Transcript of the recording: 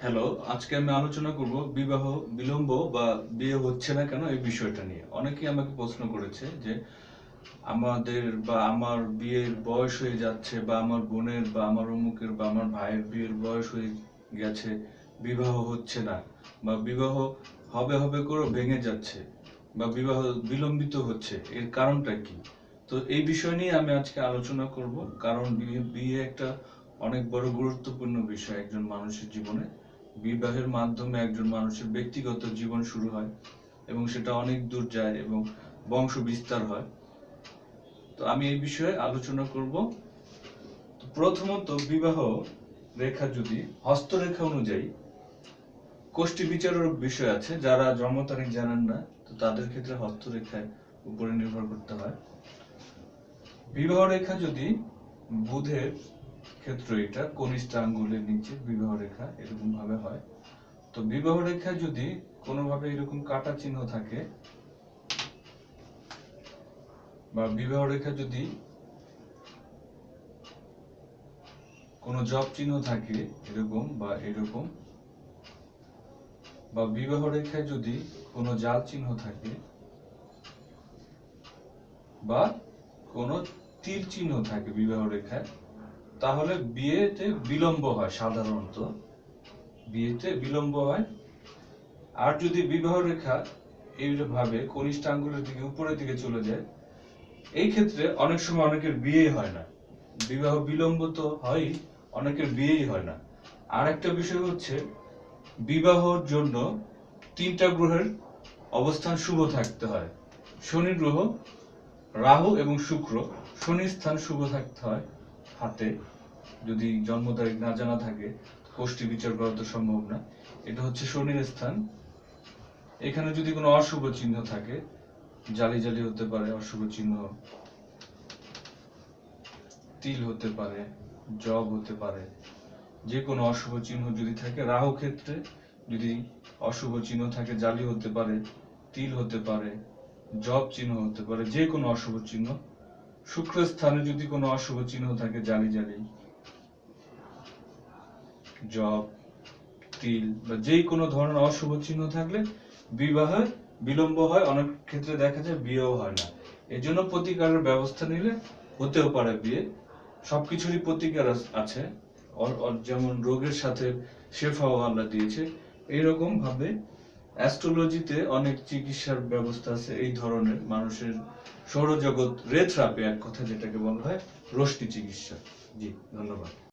Hello আজকে আমি আলোচনা করব বিবাহ, বিলম্ব বা বিয়ে হচ্ছে না কেন এই বিষয়টা নিয়ে। অনেকেই আমাকে প্রশ্ন করেছে যে আমাদের বা আমার বিয়ের বয়স হয়ে যাচ্ছে বা আমার বোনের বা আমার অমুকের বা আমার ভাইয়ের বিয়ের বয়স হয়ে গেছে, বিবাহ হচ্ছে না বা বিবাহ হবে হবে করে ভেঙে যাচ্ছে বা বিবাহ বিলম্বিত হচ্ছে, এর কারণটা কি? তো এই বিষয় নিয়ে আমি আজকে আলোচনা করব। কারণ বিয়ে বিয়ে একটা অনেক বড় গুরুত্বপূর্ণ বিষয় একজন মানুষের জীবনে। বিবাহের মাধ্যমে একজন মানুষের ব্যক্তিগত জীবন শুরু হয় এবং সেটা অনেক দূর যায় এবং বংশ বিস্তার হয়। তো আমি এই বিষয়ে আলোচনা করব। প্রথমত বিবাহ রেখা যদি, হস্তরেখা অনুযায়ী কোষ্ঠী বিচারের বিষয় আছে, যারা জন্ম তারিখ জানেন না, তো তাদের ক্ষেত্রে হস্তরেখায় উপরে নির্ভর করতে হয়। বিবাহ রেখা যদি বুধের ক্ষেত্র এটা, কনিষ্ঠ আঙ্গুলের নিচে বিবাহ রেখা এরকম ভাবে হয়। তো বিবাহ রেখা যদি কোনোভাবে এরকম কাটা চিহ্ন থাকে, বা বিবাহ রেখা যদি কোনো জব চিহ্ন থাকে এরকম বা এরকম, বা বিবাহ রেখায় যদি কোনো জাল চিহ্ন থাকে, বা কোনো তীর চিহ্ন থাকে বিবাহ রেখায় তাহলে বিয়েতে বিলম্ব হয় সাধারণত। বিয়েতে বিলম্ব হয়। আর যদি বিবাহ রেখা এইভাবে কনিষ্ঠ আঙ্গুলের দিকে, উপরের দিকে চলে যায়, এই ক্ষেত্রে অনেক সময় অনেকের বিয়ে হয় না। বিবাহ বিলম্ব তো হয়ই, অনেকের বিয়েই হয় না। আর একটা বিষয় হচ্ছে, বিবাহর জন্য তিনটা গ্রহের অবস্থান শুভ থাকতে হয়। শনি গ্রহ, রাহু এবং শুক্র, শনির স্থান শুভ থাকতে হয়। হাতে যদি জন্ম তারিখ না জানা থাকে কোষ্ঠী বিচার করা তো সম্ভব না। এটা হচ্ছে শনির স্থান। এখানে যদি কোনো অশুভ চিহ্ন থাকে, জালি জালি হতে পারে, অশুভ চিহ্ন, তিল হতে পারে, জব হতে পারে, যে কোনো অশুভ চিহ্ন যদি থাকে, রাহু ক্ষেত্রে যদি অশুভ চিহ্ন থাকে, জালি হতে পারে, তিল হতে পারে, জব চিহ্ন হতে পারে, যে কোনো অশুভ চিহ্ন শুক্র স্থানে যদি কোনো অশুভ চিহ্ন থাকে, জালি জালি, জব, তিল বা যে কোনো ধরনের অশুভ চিহ্ন থাকলে বিবাহে বিলম্ব হয়, অনেক ক্ষেত্রে দেখা যায় বিয়েও হয় না। এই জন্য প্রতিকারের ব্যবস্থা নিলে হতেও পারে বিয়ে। সবকিছুরই প্রতিকার আছে যেমন রোগের সাথে শেফাও আল্লাহ দিয়েছে। এইরকম ভাবে অ্যাস্ট্রোলজিতে অনেক চিকিৎসার ব্যবস্থা আছে এই ধরনের মানুষের সৌরজগৎ রে থেরাপি এক কথা যেটাকে বলা হয় রশ্মি চিকিৎসা। জি, ধন্যবাদ।